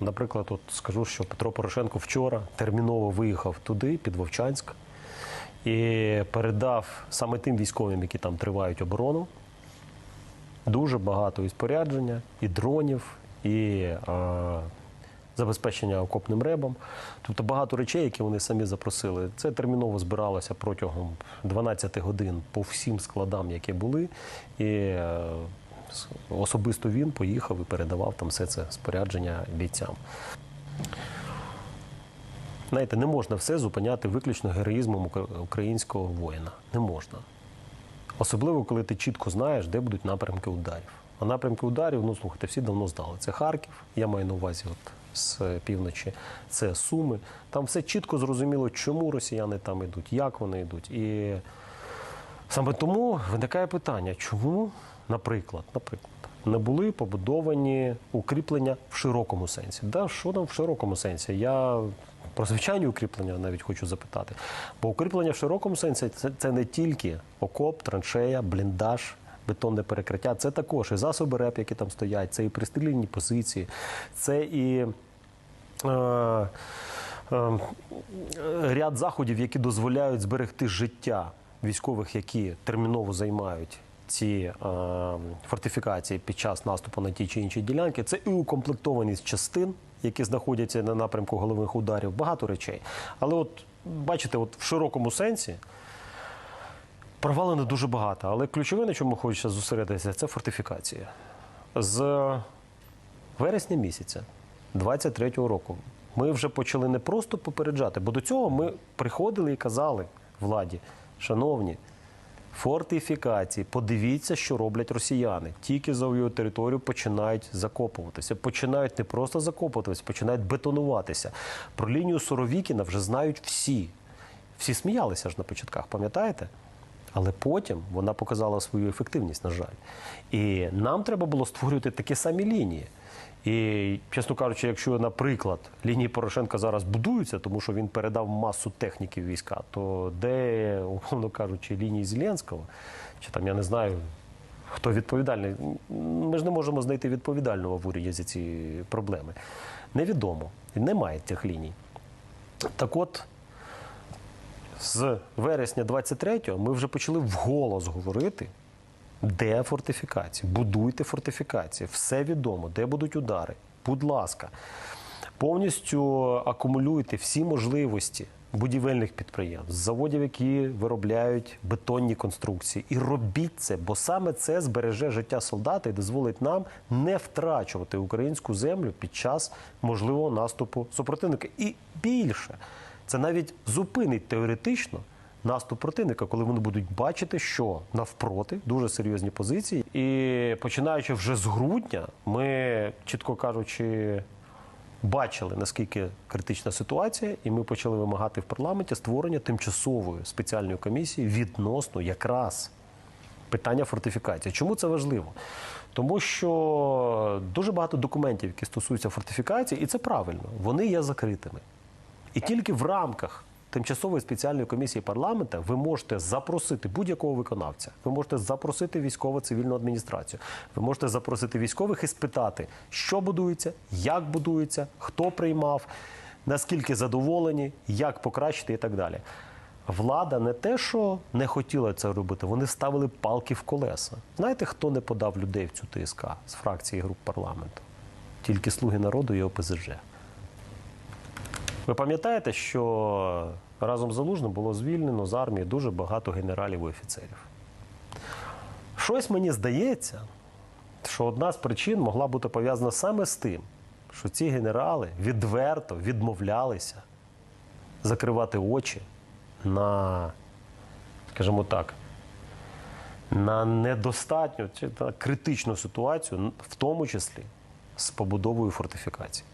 Наприклад, от скажу, що Петро Порошенко вчора терміново виїхав туди, під Вовчанськ, і передав саме тим військовим, які там тривають оборону, дуже багато і спорядження, і дронів, і е, забезпечення окопним ребом. Тобто багато речей, які вони самі запросили. Це терміново збиралося протягом 12 годин по всім складам, які були. І е, особисто він поїхав і передавав там все це спорядження бійцям. Знаєте, не можна все зупиняти виключно героїзмом українського воїна. Не можна. Особливо, коли ти чітко знаєш, де будуть напрямки ударів. А напрямки ударів, ну слухайте, всі давно знали. Це Харків, я маю на увазі от з півночі, це Суми. Там все чітко зрозуміло, чому росіяни там йдуть, як вони йдуть. І саме тому виникає питання, чому, наприклад, наприклад, не були побудовані укріплення в широкому сенсі. Да, що там в широкому сенсі? Я про звичайні укріплення навіть хочу запитати. Бо укріплення в широкому сенсі це, це не тільки окоп, траншея, бліндаж. Бетонне перекриття, це також і засоби РЕП, які там стоять, це і пристрільні позиції, це і е, е, ряд заходів, які дозволяють зберегти життя військових, які терміново займають ці е, фортифікації під час наступу на ті чи інші ділянки. Це і укомплектованість частин, які знаходяться на напрямку головних ударів, багато речей. Але от бачите, от в широкому сенсі. Провалено дуже багато, але ключове, на чому хочеться зосередитися, це фортифікація. З вересня місяця 23-го року ми вже почали не просто попереджати, бо до цього ми приходили і казали владі, шановні, фортифікації, подивіться, що роблять росіяни. Тільки за територію починають закопуватися. Починають не просто закопуватися, починають бетонуватися. Про лінію Соровікіна вже знають всі. Всі сміялися ж на початках, пам'ятаєте? Але потім вона показала свою ефективність, на жаль. І нам треба було створювати такі самі лінії. І, чесно кажучи, якщо, наприклад, лінії Порошенка зараз будуються, тому що він передав масу техніки війська, то де, умовно кажучи, лінії Зеленського, чи там я не знаю, хто відповідальний, ми ж не можемо знайти відповідального в уряді за ці проблеми. Невідомо. Немає цих ліній. Так от, з вересня 23-го ми вже почали вголос говорити, де фортифікації. Будуйте фортифікації, все відомо, де будуть удари. Будь ласка, повністю акумулюйте всі можливості будівельних підприємств, заводів, які виробляють бетонні конструкції. І робіть це, бо саме це збереже життя солдата і дозволить нам не втрачувати українську землю під час можливого наступу супротивника. І більше. Це навіть зупинить теоретично наступ противника, коли вони будуть бачити, що навпроти дуже серйозні позиції. І починаючи вже з грудня, ми, чітко кажучи, бачили наскільки критична ситуація, і ми почали вимагати в парламенті створення тимчасової спеціальної комісії відносно якраз питання фортифікації. Чому це важливо? Тому що дуже багато документів, які стосуються фортифікації, і це правильно, вони є закритими. І тільки в рамках тимчасової спеціальної комісії парламента ви можете запросити будь-якого виконавця, ви можете запросити військово-цивільну адміністрацію, ви можете запросити військових і спитати, що будується, як будується, хто приймав, наскільки задоволені, як покращити і так далі. Влада не те, що не хотіла це робити, вони ставили палки в колеса. Знаєте, хто не подав людей в цю ТСК з фракції груп парламенту? Тільки слуги народу і ОПЗЖ. Ви пам'ятаєте, що разом з Залужним було звільнено з армії дуже багато генералів і офіцерів. Щось мені здається, що одна з причин могла бути пов'язана саме з тим, що ці генерали відверто відмовлялися закривати очі на, скажімо так, на недостатню чи на критичну ситуацію, в тому числі з побудовою фортифікацій.